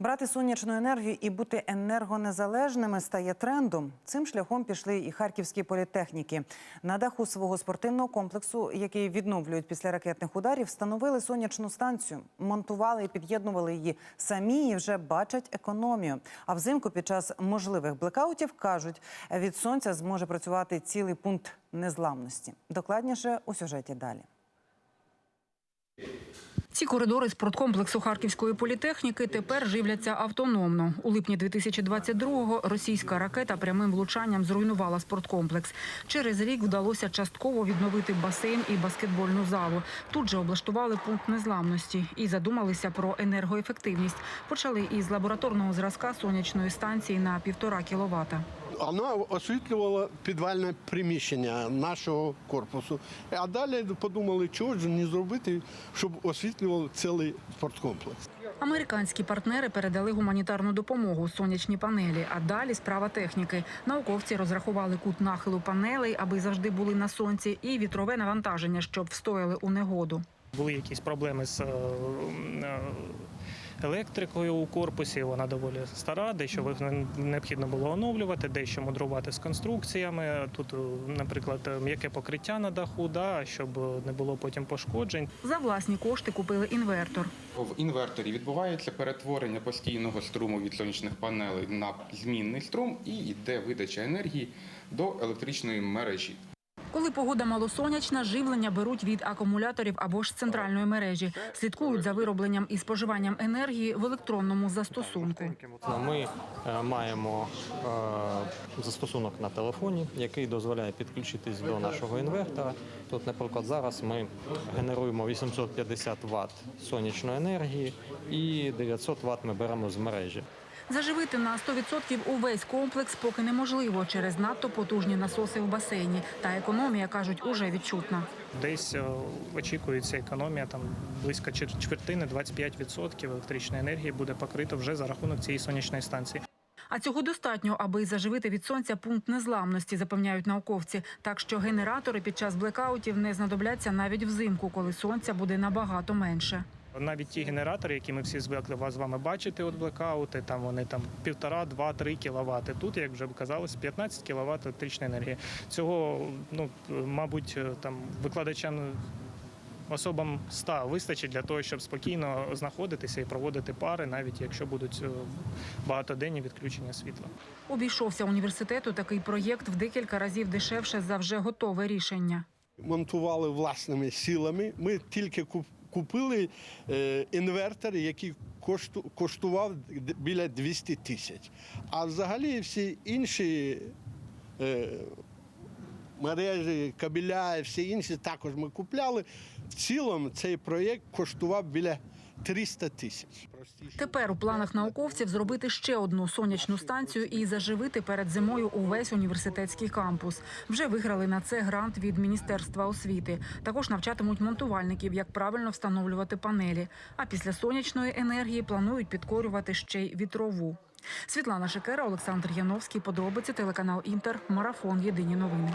Брати сонячну енергію і бути енергонезалежними стає трендом. Цим шляхом пішли і харківські політехніки. На даху свого спортивного комплексу, який відновлюють після ракетних ударів, встановили сонячну станцію, монтували і під'єднували її самі і вже бачать економію. А взимку під час можливих блекаутів кажуть, від сонця зможе працювати цілий пункт незламності. Докладніше у сюжеті далі. Ці коридори спорткомплексу Харківської політехніки тепер живляться автономно. У липні 2022-го російська ракета прямим влучанням зруйнувала спорткомплекс. Через рік вдалося частково відновити басейн і баскетбольну залу. Тут же облаштували пункт незламності і задумалися про енергоефективність. Почали із лабораторного зразка сонячної станції на півтора кіловата. Вона освітлювала підвальне приміщення нашого корпусу. А далі подумали, чого ж не зробити, щоб освітлював цілий спорткомплекс. Американські партнери передали гуманітарну допомогу сонячні панелі. А далі справа техніки. Науковці розрахували кут нахилу панелей, аби завжди були на сонці, і вітрове навантаження, щоб встояли у негоду. Були якісь проблеми з е, е, електрикою у корпусі. Вона доволі стара, дещо необхідно було оновлювати, дещо мудрувати з конструкціями. Тут, е, наприклад, м'яке покриття на даху, да, щоб не було потім пошкоджень. За власні кошти купили інвертор. В інверторі відбувається перетворення постійного струму від сонячних панелей на змінний струм і йде видача енергії до електричної мережі. Коли погода малосонячна, живлення беруть від акумуляторів або ж центральної мережі. Слідкують за виробленням і споживанням енергії в електронному застосунку. Ми е, маємо е, застосунок на телефоні, який дозволяє підключитись до нашого інвертора. Тут, наприклад, зараз ми генеруємо 850 Вт сонячної енергії і 900 Вт ми беремо з мережі. Заживити на 100% увесь комплекс поки неможливо через надто потужні насоси в басейні. Та економія, кажуть, уже відчутна. Десь е, очікується економія там близько чвер- чвертини, 25% електричної енергії буде покрито вже за рахунок цієї сонячної станції. А цього достатньо, аби заживити від сонця пункт незламності, запевняють науковці. Так що генератори під час блекаутів не знадобляться навіть взимку, коли сонця буде набагато менше. Навіть ті генератори, які ми всі звикли вас з вами бачити, от блекаути, там вони там півтора, два, три кіловати. Тут, як вже казалось, 15 кіловат електричної енергії. Цього, ну мабуть, там викладачам. Особам 100 вистачить для того, щоб спокійно знаходитися і проводити пари, навіть якщо будуть е, багатоденні відключення світла. Обійшовся університету такий проєкт в декілька разів дешевше за вже готове рішення. Монтували власними силами. Ми тільки купили е, інвертор, який кошту- коштував біля 200 тисяч. А взагалі всі інші е, мережі, кабеля і всі інші також ми купляли. В цілому цей проєкт коштував біля 300 тисяч. Тепер у планах науковців зробити ще одну сонячну станцію і заживити перед зимою увесь університетський кампус. Вже виграли на це грант від міністерства освіти. Також навчатимуть монтувальників, як правильно встановлювати панелі. А після сонячної енергії планують підкорювати ще й вітрову. Світлана Шикера, Олександр Яновський. Подробиці телеканал Інтер. Марафон. Єдині новини.